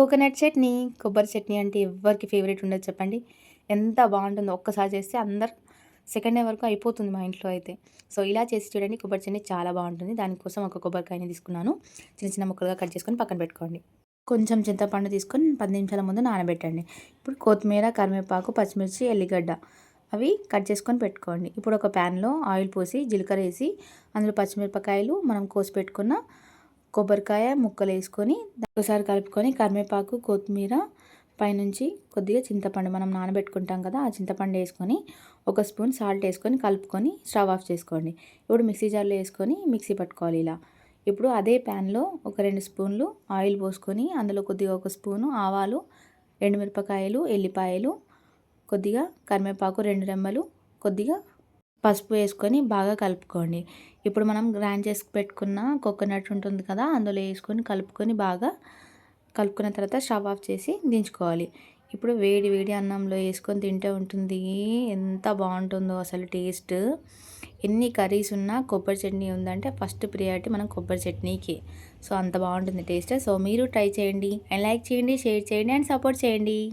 Coconut chutney కొబ్బరి చట్నీ అంటే ఎవరికి ఫేవరెట్ ఉండదు చెప్పండి. ఎంత బాగుంటుందో ఒక్కసారి చేస్తే అందరు సెకండ్ డే వరకు అయిపోతుంది మా ఇంట్లో అయితే. సో ఇలా చేసి చూడండి కొబ్బరి చట్నీ చాలా బాగుంటుంది. దానికోసం ఒక కొబ్బరికాయని తీసుకున్నాను. చిన్న చిన్న ముక్కలుగా కట్ చేసుకొని పక్కన పెట్టుకోండి. కొంచెం చింతపండు తీసుకొని పది నిమిషాల ముందు నానబెట్టండి. ఇప్పుడు కొత్తిమీర కరివేపాకు పచ్చిమిర్చి ఎల్లిగడ్డ అవి కట్ చేసుకొని పెట్టుకోండి. ఇప్పుడు ఒక ప్యాన్లో ఆయిల్ పోసి జీలకర్ర వేసి అందులో పచ్చిమిరపకాయలు మనం కోసి పెట్టుకున్న కొబ్బరికాయ ముక్కలు వేసుకొని ఒకసారి కలుపుకొని కరివేపాకు కొత్తిమీర పైనుంచి కొద్దిగా చింతపండు మనం నానబెట్టుకుంటాం కదా ఆ చింతపండు వేసుకొని ఒక స్పూన్ సాల్ట్ వేసుకొని కలుపుకొని స్టవ్ ఆఫ్ చేసుకోండి. ఇప్పుడు మిక్సీ జార్లో వేసుకొని మిక్సీ పట్టుకోవాలి ఇలా. ఇప్పుడు అదే ప్యాన్లో ఒక రెండు స్పూన్లు ఆయిల్ పోసుకొని అందులో కొద్దిగా ఒక స్పూను ఆవాలు ఎండుమిరపకాయలు ఎల్లిపాయలు కొద్దిగా కరివేపాకు రెండు రెమ్మలు కొద్దిగా పసుపు వేసుకొని బాగా కలుపుకోండి. ఇప్పుడు మనం గ్రైండ్ చేసి పెట్టుకున్న కోకోనట్ ఉంటుంది కదా అందులో వేసుకొని కలుపుకొని బాగా కలుపుకున్న తర్వాత స్టవ్ ఆఫ్ చేసి దించుకోవాలి. ఇప్పుడు వేడి వేడి అన్నంలో వేసుకొని తింటే ఉంటుంది. ఎంత బాగుంటుందో అసలు టేస్ట్. ఎన్ని కర్రీస్ ఉన్నా కొబ్బరి చట్నీ ఉందంటే ఫస్ట్ ప్రియారిటీ మనం కొబ్బరి చట్నీకి. సో అంత బాగుంటుంది టేస్ట్. సో మీరు ట్రై చేయండి. అండ్ లైక్ చేయండి షేర్ చేయండి అండ్ సపోర్ట్ చేయండి.